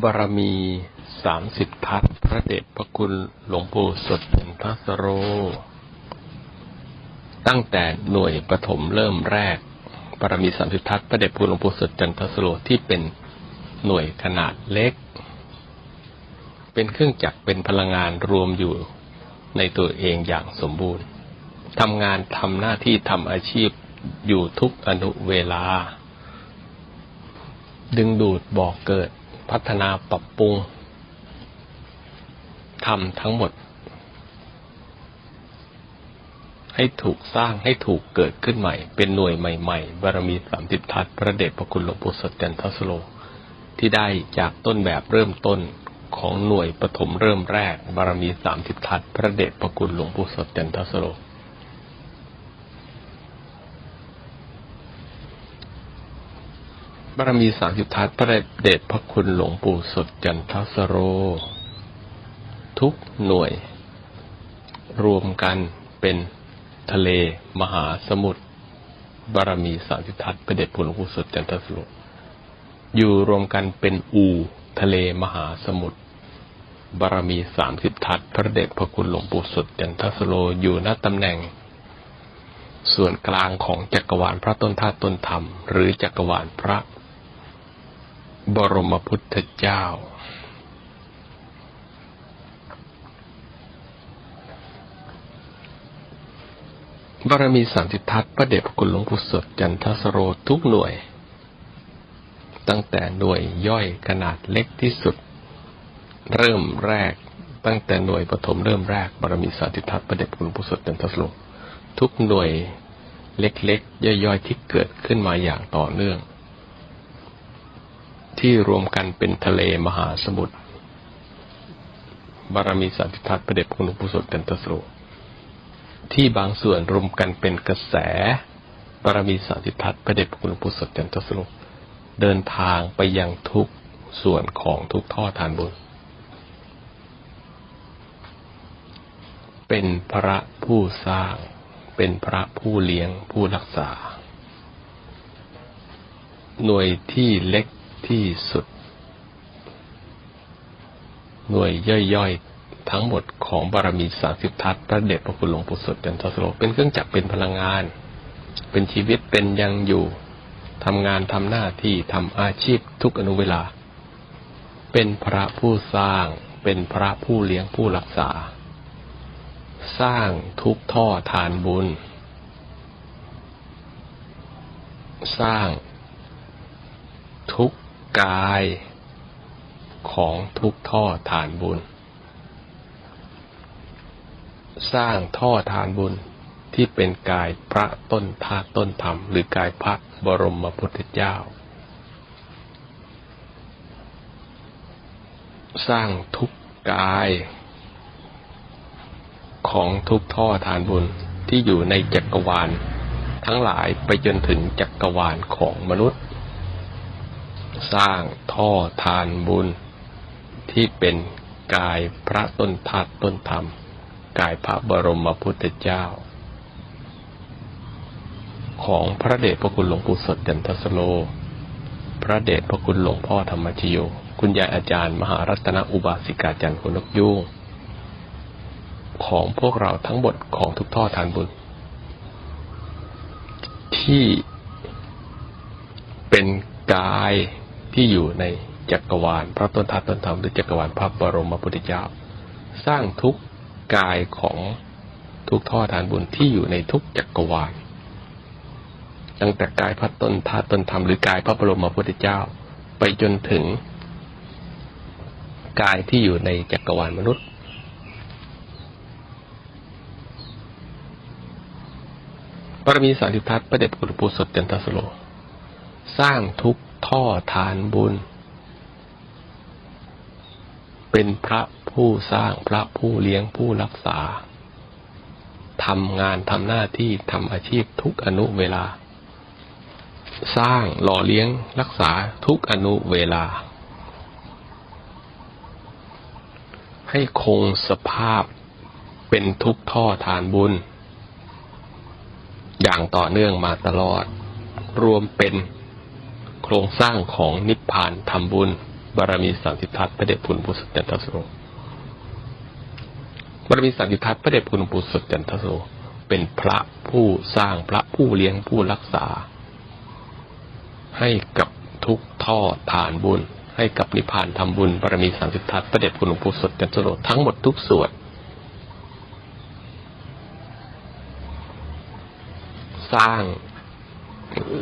บารมีสามสิบทัศพระเดชพระคุณหลวงปู่สดเป็นทัสโร ตั้งแต่หน่วยปฐมเริ่มแรกบารมีสามสิบทัศพระเดชพระคุณหลวงปู่สดจันทสโรที่เป็นหน่วยขนาดเล็ก เป็นเครื่องจักรเป็นพลังงานรวมอยู่ในตัวเองอย่างสมบูรณ์ทำงานทำหน้าที่ทำอาชีพอยู่ทุกอนุเวลา ดึงดูดบอกเกิด พัฒนาปรับปรุงทำทั้งหมด ให้ถูกสร้างให้ถูกเกิดขึ้นใหม่ เป็นหน่วยใหม่ ๆ บารมีสามสิบทัศน์พระเดชพระคุณหลวงปู่สดจันทสโล ที่ได้จากต้นแบบเริ่มต้นของหน่วยปฐมเริ่มแรก บารมีสามสิบทัศน์พระเดชพระคุณหลวงปู่สดจันทสโล บารมีสามสิบทัศน์พระเดชพระคุณหลวงปู่สดจันทสโร ทุกหน่วย รวมกันเป็นทะเลมหาสมุทรบารมีสามสิบทัศน์พระเดชพระคุณหลวงปู่สดจันทสโร อยู่รวมกันเป็นอูทะเลมหาสมุทรบารมีสามสิบทัศน์พระเดชพระคุณหลวงปู่สดจันทสโลอยู่ณตำแหน่งส่วนกลางของจักรวาลพระต้นธาตุต้นธรรม หรือจักรวาลพระ บรมพุทธเจ้า บารมีสามสิบทัศพระเดชพระคุณหลวงปู่สดจันทสโรทุกหน่วย ตั้งแต่หน่วยย่อยขนาดเล็กที่สุด เริ่มแรก ตั้งแต่หน่วยปฐมเริ่มแรกบารมีสามสิบทัศพระเดชพระคุณหลวงปู่สดจันทสโรทุกหน่วยเล็กๆ ย่อยๆ ที่เกิดขึ้นมาอย่างต่อเนื่อง ที่รวมกันเป็นทะเลมหาสมุทรบารมีสันติทัศน์ประเดชคุณหลวงปู่สดจันทสโรที่บางส่วนรวมกันเป็นกระแส บารมีสันติทัศน์ประเดชคุณหลวงปู่สดจันทสโรเดินทางไปยังทุกส่วนของทุกท่อทานบุญ เป็นพระผู้สร้าง เป็นพระผู้เลี้ยงผู้รักษา หน่วยที่เล็ก ที่สุด หน่วยย่อยๆ ทั้งหมดของบารมีสามสิบทัศพระเดชพระคุณหลวงปู่สดจันทสโลเป็นเครื่องจักรเป็นพลังงาน เป็นชีวิตเป็นยังอยู่ทำงานทำหน้าที่ทำอาชีพทุกอนุเวลา เป็นพระผู้สร้างเป็นพระผู้เลี้ยงผู้รักษา สร้างทุกท่อทานบุญ สร้าง กายของทุกท่อทานบุญ สร้างท่อทานบุญที่เป็นกายพระต้นธาตุต้นธรรม หรือกายพระบรมพุทธเจ้า สร้างทุกกายของทุกท่อทานบุญที่อยู่ในจักรวาล ทั้งหลายไปจนถึงจักรวาลของมนุษย์ สร้างท่อทานบุญ ที่เป็นกายพระต้นธาตุต้นธรรม กายพระบรมพุทธเจ้า ของพระเดชพระคุณหลวงปู่สดจันทสโล พระเดชพระคุณหลวงพ่อธรรมชโยคุณยายอาจารย์มหารัตนอุบาสิกาจันทร์คนกยุ่งของพวกเราทั้งหมดของทุกท่อทานบุญ ที่เป็นกาย ที่อยู่ในจักรวาลพระต้นทัตต้นธรรมหรือจักรวาลพระบรมพุทธเจ้า สร้างทุกกายของทุกท่อทานบุญที่อยู่ในทุกจักรวาลตั้งแต่กายพระต้นธาตุต้นธรรมหรือกายพระบรมพุทธเจ้า ไปจนถึงกายที่อยู่ในจักรวาลมนุษย์ ปรมีสาริทัศน์ประเดชคุลปู่สดจันทสโล สร้างทุก ท่อทานบุญ เป็นพระผู้สร้างพระผู้เลี้ยงผู้รักษาทำงานทำหน้าที่ทำอาชีพทุกอนุเวลา สร้างหล่อเลี้ยงรักษาทุกอนุเวลา ให้คงสภาพเป็นทุกท่อทานบุญ อย่างต่อเนื่องมาตลอด รวมเป็น โครงสร้างของนิพพานทำบุญ บารมีสามสิบทัศพระเดชคุณปุสุจันทสโรบารมีสามสิบทัศพระเดชคุณปุสุจันทสโรเป็นพระผู้สร้างพระผู้เลี้ยงผู้รักษา ให้กับทุกท่อฐานบุญ ให้กับนิพพานทำบุญบารมีสามสิบทัศพระเดชคุณหลวงปู่สดจันทโรทั้งหมดทุกส่วนสร้าง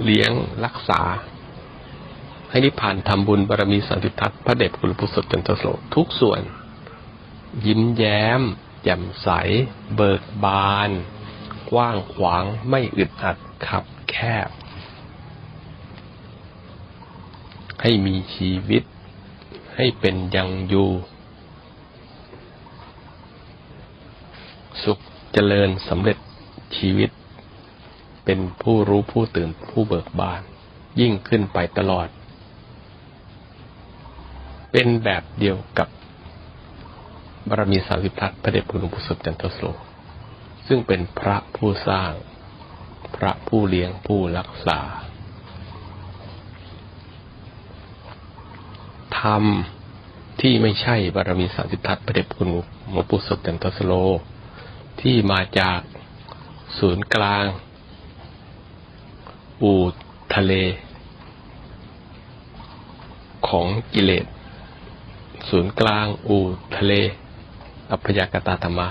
เลี้ยงรักษา ให้นิพพานทำบุญบารมีสามสิทัศน์พระเดชคุณหลวงปู่สดจันทโรทุกส่วน ยิ้มแย้มแจ่มใส เบิกบาน กว้างขวางไม่อึดอัดขับแคบ ให้มีชีวิต ให้เป็นยังอยู่ สุขเจริญสำเร็จชีวิต เป็นผู้รู้ผู้ตื่นผู้เบิกบาน ยิ่งขึ้นไปตลอด เป็นแบบเดียวกับบารมีสามสิบทัศน์พระเดชพระคุณหลวงปู่สดจันทโสซึ่งเป็นพระผู้สร้าง พระผู้เลี้ยงผู้รักษาธรรมที่ไม่ใช่บารมีสามสิบทัศน์พระเดชคุณหลวงปู่สดจันทสโลที่มาจากศูนย์กลางอูทะเล ของกิเลส ศูนย์กลาง อูทะเล อัพยากตาธรรมา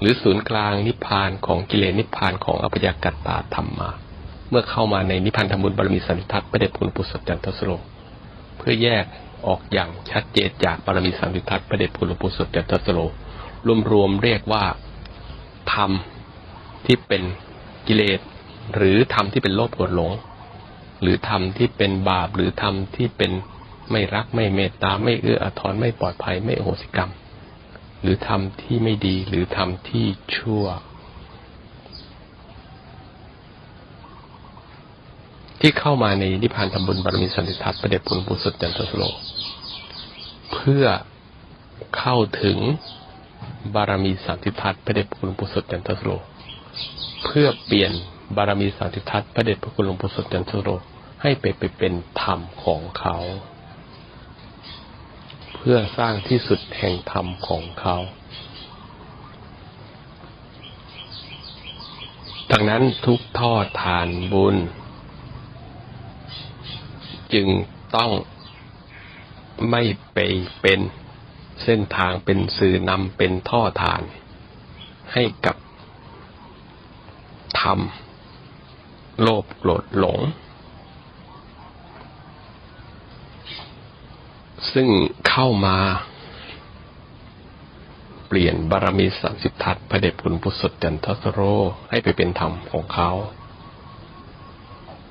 หรือศูนย์กลางนิพพานของกิเลสนิพพานของอัพยากตาธรรมา เมื่อเข้ามาในนิพพานธรรมุญบารมีสันติทัศน์พระเดชคุณหลปู่สดจันทสโลเพื่อแยกออกอย่างชัดเจนจากบารมีสามสิบทัศน์ประเดชคุณหลปู่สดจันทสโลรวมๆเรียกว่าธรรมที่เป็นกิเลสหรือธรรมที่เป็นโลภโกรธหลง หรือธรรมที่เป็นบาปหรือธรรมที่เป็น ไม่รักไม่เมตตาไม่เอื้ออาทรไม่ปลอดภัยไม่โหสิกรรม หรือธรรมที่ไม่ดีหรือธรรมที่ชั่ว ที่เข้ามาในนิพพานธรรมบุญบารมีสันติทัศน์ประเดชคุณปุสุจันทสโล เพื่อเข้าถึงบารมีสันติทัศน์พระเดชคุณปุสุจันทสโล เพื่อเปลี่ยนบารมีสันติทัศน์พระเดชพระคุณหลวงปู่สดจันทสโลให้ไปไปเป็นธรรมของเขา พื่อสร้างที่สุดแห่งธรรมของเขา ดังนั้นทุกทอดทานบุญ จึงต้องไม่ไปเป็นเส้นทางเป็นสื่อนำเป็นท่อทาน ให้กับธรรม โลภโกรธหลง ซึ่งเข้ามา เปลี่ยนบารมีสามสิบทัศน์พระเดชคุณพุทธสดจันทสโรให้ไปเป็นธรรมของเขา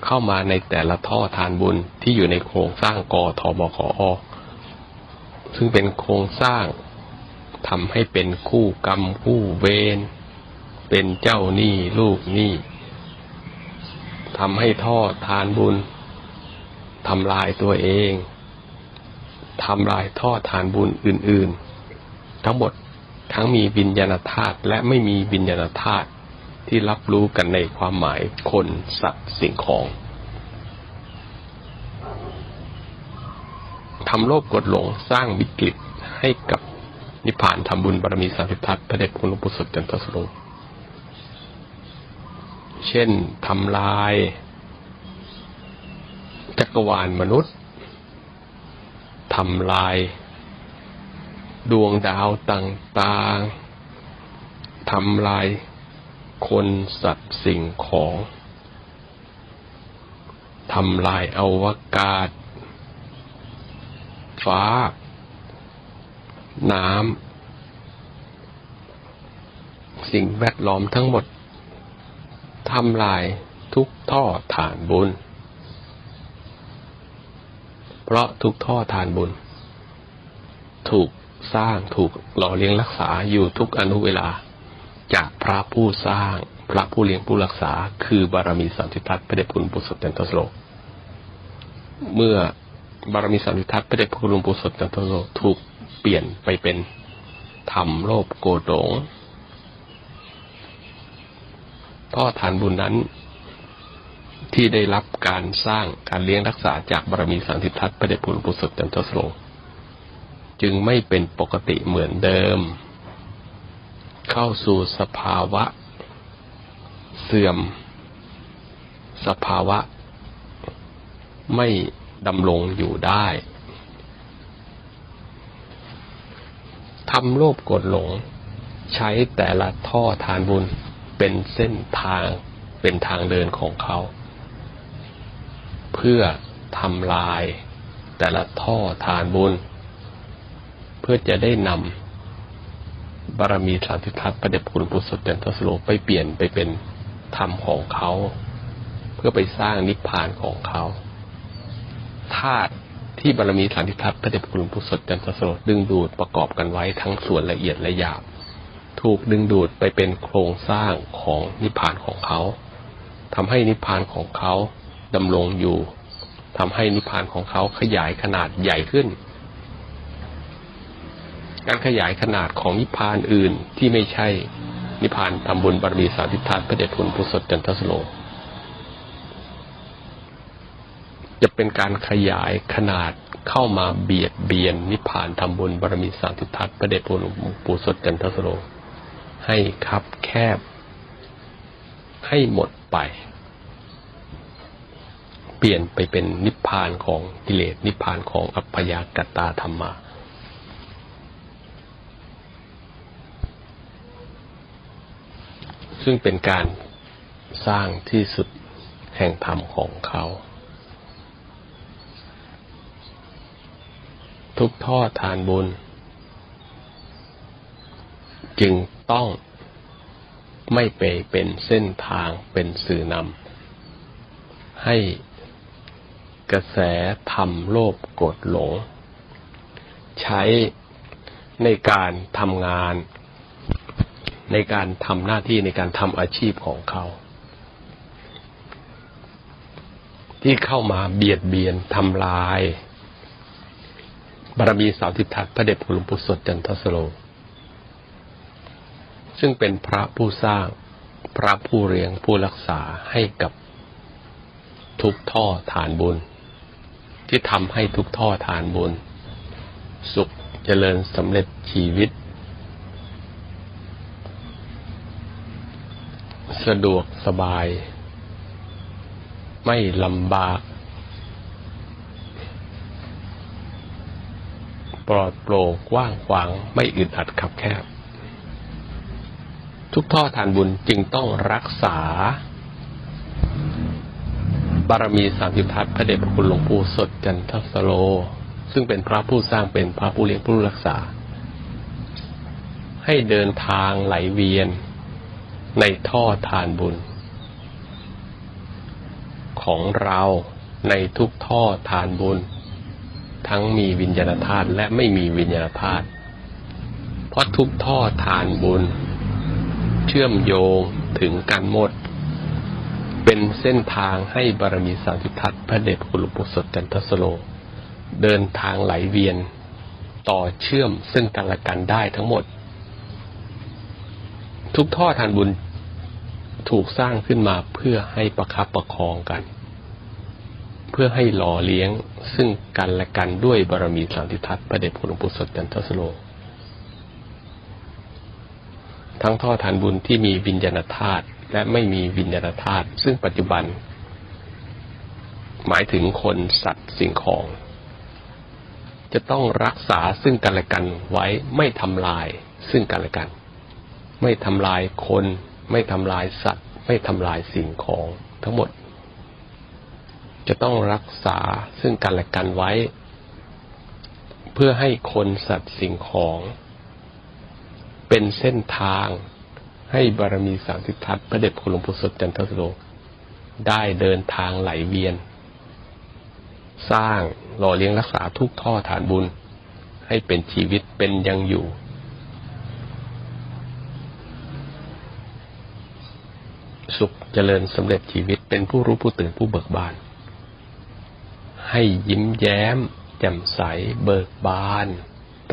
เข้ามาในแต่ละท่อทานบุญที่อยู่ในโครงสร้างกอทบขอซึ่งเป็นโครงสร้างทำให้เป็นคู่กรรมคู่เวรเป็นเจ้าหนี้ลูกหนี้ทำให้ท่อทานบุญทำลายตัวเอง ทำลายท่อทานบุญอื่น ๆ ทั้งหมดทั้งมีวิญญาณธาตุและไม่มีวิญญาณธาตุที่รับรู้กันในความหมายคนสัตว์สิ่งของทำโลภกดหลงสร้างวิกฤตให้กับนิพพานทำบุญบารมีสามสิทัศน์พระเดชคุณหลวงปู่สดจันทสโลเช่นทำลายจักรวาลมนุษย์ ทำลาย ดวงดาวต่างๆทำลายคนสัตว์สิ่งของทำลายอวกาศ ฟ้า น้ำ สิ่งแวดล้อมทั้งหมดทำลายทุกท่อฐานบุญ เพราะทุกท่อฐานบุญ ถูกสร้างถูกหล่อเลี้ยงรักษาอยู่ทุกอนุเวลา จากพระผู้สร้าง พระผู้เลี้ยงผู้รักษา คือบารมีสันติทัศน์พระเดชคุณปุสดจันทสโลเมื่อบารมีสันติทัศน์พระเดชคุณหลวงปู่สดจันทโลถูกเปลี่ยนไปเป็นธรรมโลภโกรธหลงท่อฐานบุญนั้น ที่ได้รับการสร้างการเลี้ยงรักษาจากบารมีสันติทัศน์พระเดชพระคุณหลวงปู่สดจันทสโลจึงไม่เป็นปกติเหมือนเดิม เข้าสู่สภาวะ เสื่อม สภาวะ ไม่ดำรงอยู่ได้ทำโลภกดหลง ใช้แต่ละท่อทานบุญเป็นเส้นทางเป็นทางเดินของเขา เพื่อทำลายแต่ละท่อทานบุญ เพื่อจะได้นำบารมีสามสิทธัตประเดชคุณปุสจันทสโลไปเปลี่ยนไปเป็นธรรมของเขา เพื่อไปสร้างนิพพานของเขาธาตุที่บารมีสามสิทธัตพระเดชคุณปุสจันทสโลดึงดูดประกอบกันไว้ทั้งส่วนละเอียดและหยาบถูกดึงดูดไปเป็นโครงสร้างของนิพพานของเขาทำให้นิพพานของเขา ดำรงอยู่ทำให้นิพพานของเขาขยายขนาดใหญ่ขึ้น การขยายขนาดของนิพพานอื่นที่ไม่ใช่นิพพานทำบุญบารมีสาธิทัศพระเดชคุณพุทธสดจันทสโล จะเป็นการขยายขนาดเข้ามาเบียดเบียนนิพพานทำบุญบารมีสาธิทัศพระเดชคุณหลวงปู่สดจันทสโล ให้คับแคบ ให้หมดไป ปลี่ยนไปเป็นนิพพานของกิเลสนิพพานของอัพยากตาธรรมะซึ่งเป็นการสร้างที่สุดแห่งธรรมของเขา ทุกท่อทานบุญ จึงต้องไม่ไปเป็นเส้นทางเป็นสื่อนำให้ กระแสธรรมโลภโกรธหลง ใช้ในการทำงาน ในการทำหน้าที่ในการทำอาชีพของเขา ที่เข้ามาเบียดเบียนทำลายบารมีสาวทิทัตพระเดชพระหลวงปู่สดจันทสโล ซึ่งเป็นพระผู้สร้างพระผู้เลี้ยงผู้รักษาให้กับทุกท่อฐานบุญ ที่ทำให้ทุกท่อฐานบุญ สุขเจริญสำเร็จชีวิต สะดวกสบาย ไม่ลำบาก ปลอดโปร่งกว้างขวางไม่อึดอัดขับแคบ ทุกท่อทานบุญจึงต้องรักษา บารมีสามสิบทัศพระเดชพระคุณหลวงปู่สดจันทสโล ซึ่งเป็นพระผู้สร้างเป็นพระผู้เลี้ยงผู้รักษา ให้เดินทางไหลเวียน ในท่อทานบุญ ของเราในทุกท่อทานบุญ ทั้งมีวิญญาณธาตุและไม่มีวิญญาณธาตุเพราะทุกท่อทานบุญ เชื่อมโยงถึงกันหมด เป็นเส้นทางให้บารมีสามสิทัศพระเดชคุลปู่สดจันทสโล เดินทางไหลเวียนต่อเชื่อมซึ่งกันและกันได้ทั้งหมด ทุกท่อทานบุญถูกสร้างขึ้นมาเพื่อให้ประคับประคองกัน เพื่อให้หล่อเลี้ยงซึ่งกันและกันด้วยบารมีสามสิทัศพระเดชคุลปู่สดจันทสโล ทั้งท่อทานบุญที่มีวิญญาณธาตุ และไม่มีวิญญาณธาตุซึ่งปัจจุบัน หมายถึงคนสัตว์สิ่งของ จะต้องรักษาซึ่งกันและกันไว้ไม่ทำลายซึ่งกันและกัน ไม่ทำลายคน ไม่ทำลายสัตว์ ไม่ทำลายสิ่งของทั้งหมด จะต้องรักษาซึ่งกันและกันไว้ เพื่อให้คนสัตว์สิ่งของ เป็นเส้นทาง ให้บารมีสามสิทธัตพระเดชคุณหลวงปู่สดจันทสโลได้เดินทางไหลเวียน สร้างหล่อเลี้ยงรักษาทุกท่อฐานบุญ ให้เป็นชีวิตเป็นยังอยู่ สุขเจริญสำเร็จชีวิตเป็นผู้รู้ผู้ตื่นผู้เบิกบาน ให้ยิ้มแย้ม แจ่มใส เบิกบาน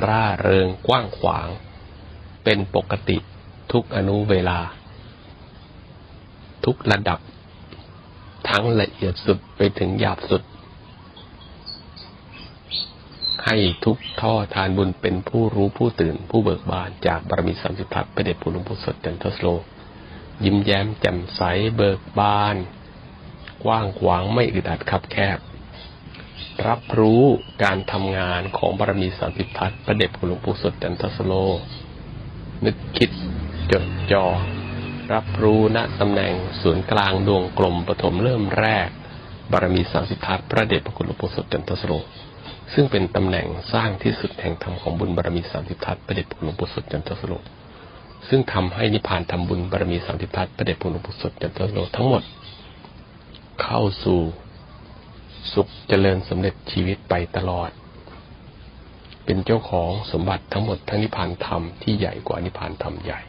ร่าเริงกว้างขวาง เป็นปกติ ทุกอนุเวลา ทุกระดับ ทั้งละเอียดสุดไปถึงหยาบสุด ให้ทุกท่อทานบุญเป็นผู้รู้ผู้ตื่นผู้เบิกบานจากบารมีสามสิบทัศน์พระเดชคุณหลวงปู่สดจันทสโล ยิ้มแย้มแจ่มใสเบิกบาน กว้างขวางไม่อึดอัดคับแคบรับรู้การทำงานของบารมีสามสิบทัศน์พระเดชคุณหลวงปู่สดจันทสโล นึกคิด จดจ่อรับรู้ณตำแหน่งศูนย์กลางดวงกลมปฐมเริ่มแรก บารมีสามสิบทัศพระเดชพระคุณหลวงปู่สดจันทสโลซึ่งเป็นตำแหน่งสร้างที่สุดแห่งธรรมของบุญบารมีสามสิบทัศพระเดชพระคุณหลวงปู่สดจันทสโลซึ่งทำให้นิพพานทำบุญบารมีสามสิบทัศพระเดชพระคุณหลวงปู่สดจันทสโลทั้งหมด เข้าสู่สุขเจริญสำเร็จชีวิตไปตลอด เป็นเจ้าของสมบัติทั้งหมดทั้งนิพพานธรรมที่ใหญ่กว่านิพพานธรรมใหญ่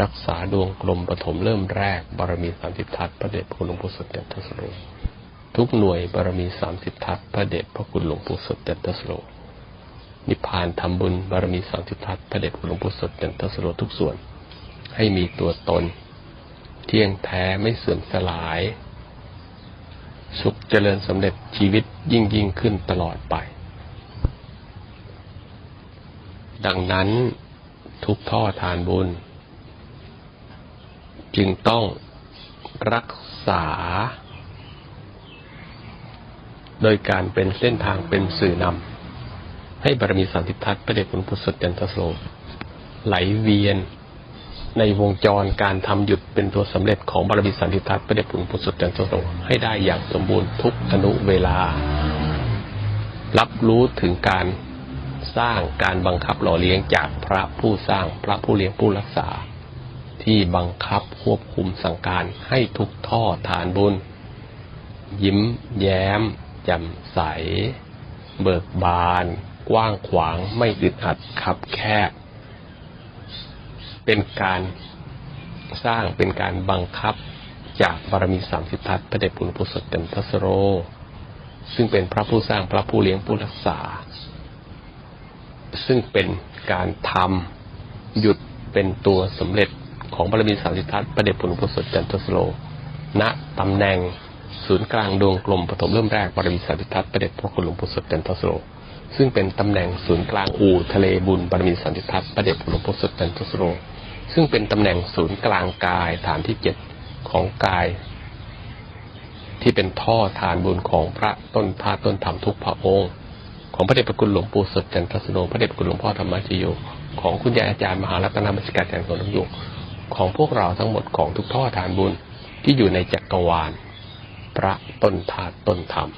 รักษาดวงกลมปฐมเริ่มแรก บารมีสามสิบทัศพระเดชพระคุณหลวงปู่สดจันทสโลทุกหน่วยบารมีสามสิบทัศพระเดชพระคุณหลวงปู่สดจันทสโลนิพพานทำบุญบารมีสามสิบทัศพระเดชคุณหลวงปู่สดจันทสโลทุกส่วน ให้มีตัวตน เที่ยงแท้ไม่เสื่อมสลาย สุขเจริญสำเร็จชีวิตยิ่งยิ่งขึ้นตลอดไป ดังนั้นทุกท่อทานบุญ จึงต้องรักษา โดยการเป็นเส้นทางเป็นสื่อนำให้บารมีสันติทัศน์พระเดชคุณพุทธสดจันทโสไหลเวียนในวงจรการทำหยุดเป็นตัวสำเร็จของบารมีสันติทัศน์พระเดชคุณพุทธสดจันทโสให้ได้อย่างสมบูรณ์ทุกอนุเวลา รับรู้ถึงการสร้างการบังคับหล่อเลี้ยงจากพระผู้สร้างพระผู้เลี้ยงผู้รักษา ที่บังคับควบคุมสั่งการให้ทุกท่อทานบุญ ยิ้มแย้มแจ่มใส เบิกบาน กว้างขวางไม่อึดอัดขับแคบ เป็นการสร้างเป็นการบังคับจากบารมีสามสิบทัศพระเดชคุณพุทธสดเต็มทัสโร ซึ่งเป็นพระผู้สร้างพระผู้เลี้ยงผู้รักษา ซึ่งเป็นการทำหยุดเป็นตัวสำเร็จ ของบารมีสามสิบทัศน์พระเดชคุณพุทธสดจันทสโล ณตำแหน่งศูนย์กลางดวงกลมปฐมเริ่มแรกบารมีสามสิบทัศน์พระเดชพระคุณหลวงปู่สดจันทสโล ซึ่งเป็นตำแหน่งศูนย์กลางอู่ทะเลบุญบารมีสามสิบทัศน์พระเดชพระคุณหลวงปู่สดจันทสโล ซึ่งเป็นตำแหน่งศูนย์กลางกายฐานที่เจ็ดของกาย ที่เป็นท่อทานบุญของพระต้นธาตุต้นธรรมทุกพระองค์ของพระเดชพระคุณหลวงปู่สดจันทสโลพระเดชพระคุณหลวงพ่อธรรมชโยของคุณยายอาจารย์มหารัตนมัสการแทนของทุกยุค ของพวกเราทั้งหมดของทุกท่อทานบุญที่อยู่ในจักรวาล พระต้นธาตุต้นธรรม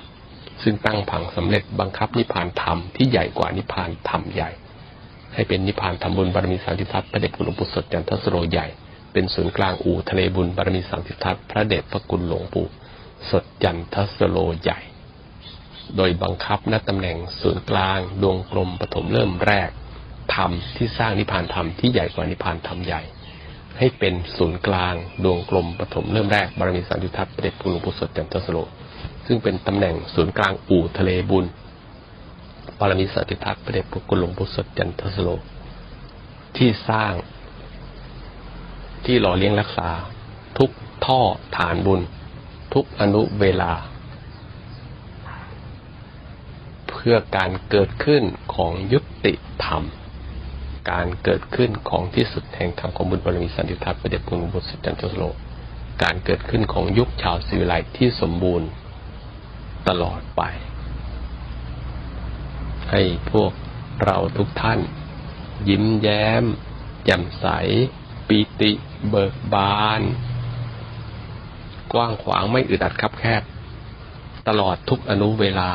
ซึ่งตั้งผังสำเร็จบังคับนิพพานธรรมที่ใหญ่กว่านิพพานธรรมใหญ่ ให้เป็นนิพพานธรรมบุญบารมีสามสิบทัศพระเดชคุณหลวงปู่สดจันทสโรใหญ่ เป็นศูนย์กลางอู่ทะเลบุญบารมีสามสิบทัศพระเดชพระคุณหลวงปู่สดจันทสโรใหญ่ โดยบังคับณตำแหน่งศูนย์กลางดวงกลมปฐมเริ่มแรกธรรมที่สร้างนิพพานธรรมที่ใหญ่กว่านิพพานธรรมใหญ่ ให้เป็นศูนย์กลางดวงกลมปฐมเริ่มแรกบารมีสามสิทัพระเดชคุณหลวงปู่สดจันทสโรซึ่งเป็นตำแหน่งศูนย์กลางอู่ทะเลบุญบารมีสามสิทัศน์พระเดชคุณหลวงปู่สดจันทสโรที่สร้าง ที่หล่อเลี้ยงรักษา ทุกท่อฐานบุญ ทุกอนุเวลา เพื่อการเกิดขึ้นของยุติธรรม การเกิดขึ้นของที่สุดแห่งธรรมของบุญบารมีสันติทัศน์ประเดชคุณบุตรสัจจันทสโลการเกิดขึ้นของยุคชาวศิวิไลที่สมบูรณ์ตลอดไป ให้พวกเราทุกท่าน ยิ้มแย้มแจ่มใส ปีติเบิกบาน กว้างขวางไม่อึดอัดคับแคบ ตลอดทุกอนุเวลา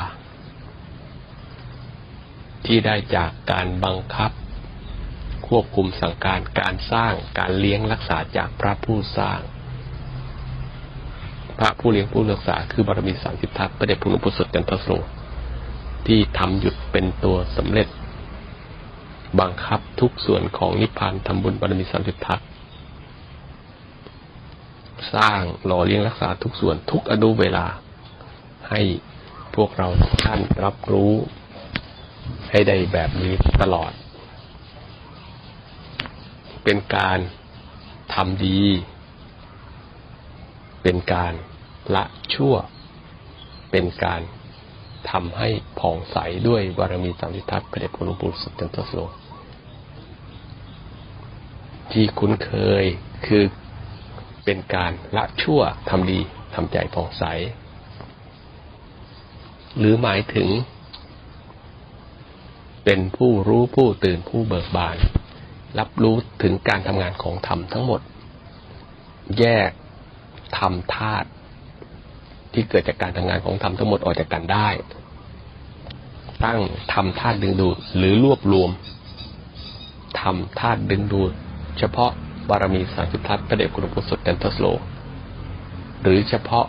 ที่ได้จากการบังคับ ควบคุมสั่งการการสร้างการเลี้ยงรักษาจากพระผู้สร้าง พระผู้เลี้ยงผู้รักษาคือบารมีสามสิบทัศน์พระเดชพระคุณหลวงปู่สดจันทโสที่ทำหยุดเป็นตัวสำเร็จ บังคับทุกส่วนของนิพพานทำบุญบารมีสามสิบทัศสร้างหล่อเลี้ยงรักษาทุกส่วนทุกอนุเวลา ให้พวกเราท่านรับรู้ ให้ได้แบบนี้ตลอด เป็นการทำดี เป็นการละชั่ว เป็นการทำให้ผ่องใสด้วยบารมีสามสิทธัตถ์พระเดชพระลวงปู่สุดจันทสโลที่คุ้นเคยคือเป็นการละชั่วทำดีทำใจผ่องใส หรือหมายถึง เป็นผู้รู้ผู้ตื่นผู้เบิกบาน รับรู้ถึงการทำงานของธรรมทั้งหมด แยกธรรมธาตุที่เกิดจากการทำงานของธรรมทั้งหมดออกจากกันได้ ตั้งธรรมธาตุดึงดูดหรือรวบรวมธรรมธาตุดึงดูด เฉพาะบารมีสามสิบทัศพระเดชคุณหลปู่สุดจันทสโล หรือเฉพาะ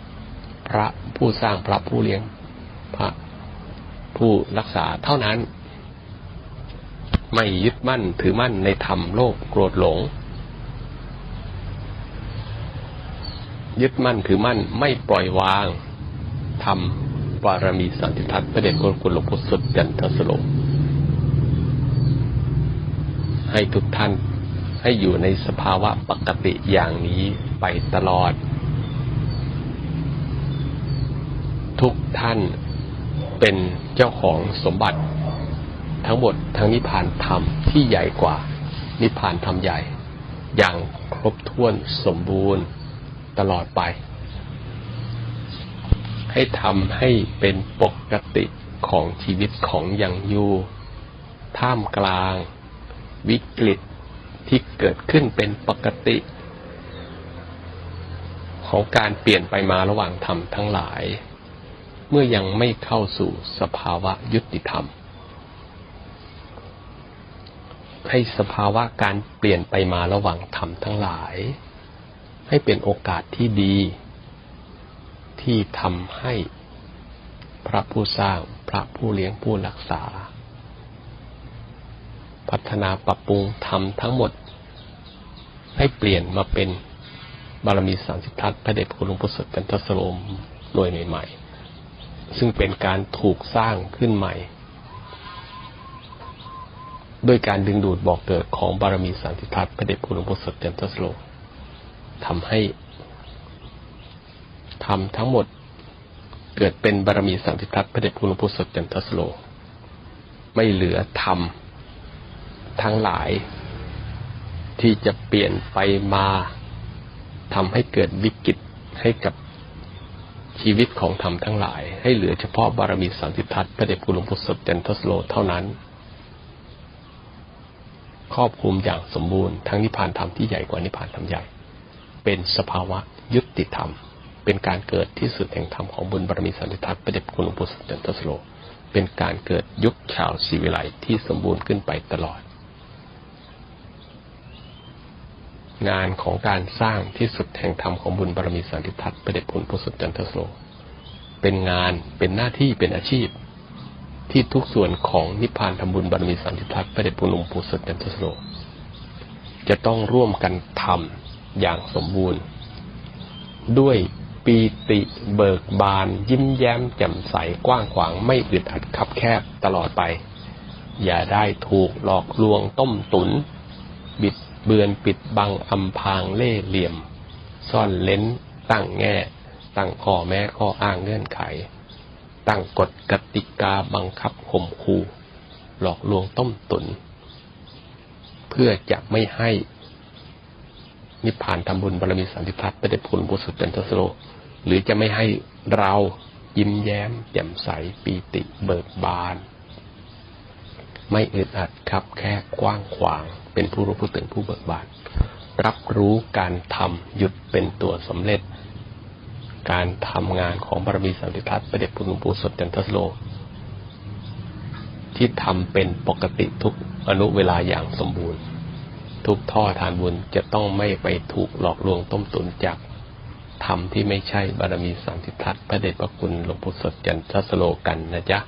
พระผู้สร้างพระผู้เลี้ยงพระผู้รักษาเท่านั้น ไม่ยึดมั่นถือมั่นในธรรมโลกโกรธหลง ยึดมั่นถือมั่นไม่ปล่อยวางทำบารมีสันติทัศน์พระเดชคุณหลวงปู่สุดจันทสโลให้ทุกท่านให้อยู่ในสภาวะปกติอย่างนี้ไปตลอด ทุกท่านเป็นเจ้าของสมบัติ ทั้งหมดทั้งนิพพานธรรมที่ใหญ่กว่า นิพพานธรรมใหญ่ อย่างครบถ้วนสมบูรณ์ตลอดไป ให้ทำให้เป็นปกติของชีวิตของอย่างยูท่ามกลาง วิกฤตที่เกิดขึ้นเป็นปกติ ของการเปลี่ยนไปมาระหว่างธรรมทั้งหลาย เมื่อยังไม่เข้าสู่สภาวะยุติธรรม ให้สภาวะการเปลี่ยนไปมาระหว่างธรรมทั้งหลาย ให้เป็นโอกาสที่ดี ที่ทำให้พระผู้สร้างพระผู้เลี้ยงผู้รักษา พัฒนาปรับปรุงธรรมทั้งหมด ให้เปลี่ยนมาเป็นบารมีสามสิบทัศพระเดชพระคุณหลวงปู่สดจันทสโลมโดยใหม่ๆซึ่งเป็นการถูกสร้างขึ้นใหม่ ด้วยการดึงดูดบอกเกิดของบารมีสามสิทัศน์พระเดชพระคุณหลวงปู่สดจันทสโลทำให้ทำทั้งหมดเกิดเป็นบารมีสามสิทัศน์พระเดชพระคุณหลวงปู่สดจันทสโล ไม่เหลือธรรมทั้งหลาย ที่จะเปลี่ยนไปมาทำให้เกิดวิกฤตให้กับชีวิตของธรรมทั้งหลาย ให้เหลือเฉพาะบารมีสันติทัศน์พระเดชคุณหลวงปู่สดจันทสโล เท่านั้น ครอบคลุมอย่างสมบูรณ์ทั้งนิพพานธรรมที่ใหญ่กว่านิพพานธรรมใหญ่ เป็นสภาวะยุติธรรม เป็นการเกิดที่สุดแห่งธรรมของบุญบารมีสันติทัศน์พระเดชคุณหลวงปู่สดจันทสโล เป็นการเกิดยุคชาวศรีวิไลที่สมบูรณ์ขึ้นไปตลอด งานของการสร้างที่สุดแห่งธรรมของบุญบารมีสันติทัศน์ประเดชผลพุทธจันทสโล เป็นงานเป็นหน้าที่เป็นอาชีพ ที่ทุกส่วนของนิพพานธรรมบุญบารมีสันติทัศน์ประเดชผลหลวงปู่สดจันทสโลจะต้องร่วมกันทำอย่างสมบูรณ์ ด้วยปีติเบิกบาน ยิ้มแย้มแจ่มใสกว้างขวางไม่อึดอัดคับแคบตลอดไป อย่าได้ถูกหลอกลวงต้มตุน บิดเบือนปิดบังอำพรางเล่เหลี่ยม ซ่อนเล้นตั้งแง่ ตั้งข้อแม้ข้ออ้างเงื่อนไข ตั้งกฎกติกาบังคับข่มขู่หลอกลวงต้มตุน เพื่อจะไม่ให้นิพพานทำบุญบารมีสันติพัฒน์ไปได้ผลบุสุดจันทสโลหรือจะไม่ให้เรายิ้มแย้มแจ่มใสปีติเบิกบาน ไม่อึดอัดครับแค่กว้างขวาง เป็นผู้รู้ผู้ตื่นผู้เบิกบาน รับรู้การทำหยุดเป็นตัวสำเร็จ การทำงานของบารมีสันติทัศน์ประเดชพุทธหลวงปู่สดจันทสโล ที่ทำเป็นปกติทุกอนุเวลาอย่างสมบูรณ์ ทุกท่อทานบุญจะต้องไม่ไปถูกหลอกลวงต้มตุนจากธรรมที่ไม่ใช่บารมีสันติทัศน์พระเดชพระคุณหลวงปู่สดจันทสโลกันนะจ๊ะ